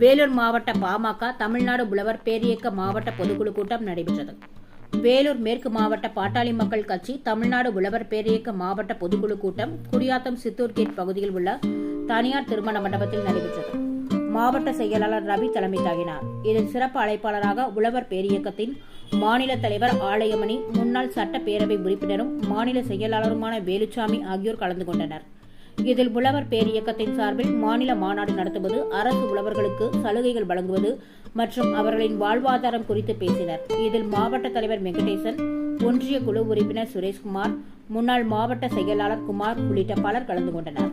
வேலூர் மாவட்ட பாமக தமிழ்நாடு புலவர் பேரியக்க மாவட்ட பொதுக்குழு கூட்டம் நடைபெற்றது. வேலூர் மேற்கு மாவட்ட பாட்டாளி மக்கள் கட்சி தமிழ்நாடு உழவர் பேரியக்க மாவட்ட பொதுக்குழு கூட்டம் குடியாத்தம் சித்தூர் கேட் பகுதியில் உள்ள தனியார் திருமண மண்டபத்தில் நடைபெற்றது. மாவட்ட செயலாளர் ரவி தலைமை தாங்கினார். இதில் சிறப்பு அழைப்பாளராக உழவர் பேரியக்கத்தின் மாநில தலைவர் ஆலயமணி முன்னாள் சட்டப்பேரவை உறுப்பினரும் மாநில செயலாளருமான வேலுச்சாமி ஆகியோர் கலந்து கொண்டனர். இதில் உழவர் பேரியக்கத்தின் சார்பில் மாநில மாநாடு நடத்துவது அரசு உழவர்களுக்கு சலுகைகள் வழங்குவது மற்றும் அவர்களின் வாழ்வாதாரம் குறித்து பேசினர். இதில் மாவட்ட தலைவர் வெங்கடேசன் ஒன்றிய குழு உறுப்பினர் சுரேஷ்குமார் முன்னாள் மாவட்ட செயலாளர் குமார் உள்ளிட்ட பலர் கலந்து கொண்டனர்.